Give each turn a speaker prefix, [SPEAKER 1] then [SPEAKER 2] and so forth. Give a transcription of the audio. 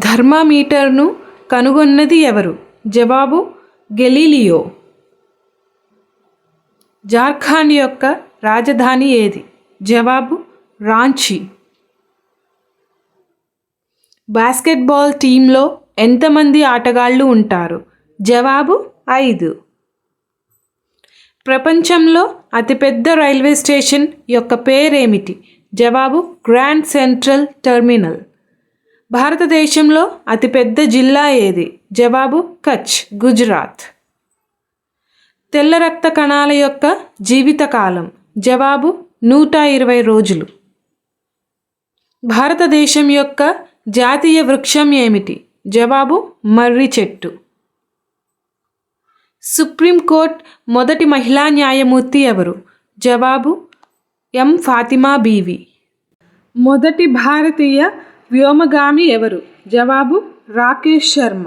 [SPEAKER 1] ధర్మామీటర్ను కనుగొన్నది ఎవరు? జవాబు గెలీలియో. జార్ఖండ్ యొక్క రాజధాని ఏది? జవాబు రాంచీ. బాస్కెట్బాల్ టీంలో ఎంతమంది ఆటగాళ్ళు ఉంటారు? జవాబు ఐదు. ప్రపంచంలో అతిపెద్ద రైల్వే స్టేషన్ యొక్క పేరేమిటి? జవాబు గ్రాండ్ సెంట్రల్ టెర్మినల్. భారతదేశంలో అతిపెద్ద జిల్లా ఏది? జవాబు కచ్ గుజరాత్. తెల్ల రక్త కణాల యొక్క జీవితకాలం జవాబు నూట ఇరవై రోజులు. భారతదేశం యొక్క జాతీయ వృక్షం ఏమిటి? జవాబు మర్రి చెట్టు. సుప్రీంకోర్టు మొదటి మహిళా న్యాయమూర్తి ఎవరు? జవాబు ఎం. ఫాతిమా బీవి. మొదటి భారతీయ వ్యోమగామి ఎవరు? జవాబు రాకేష్ శర్మ.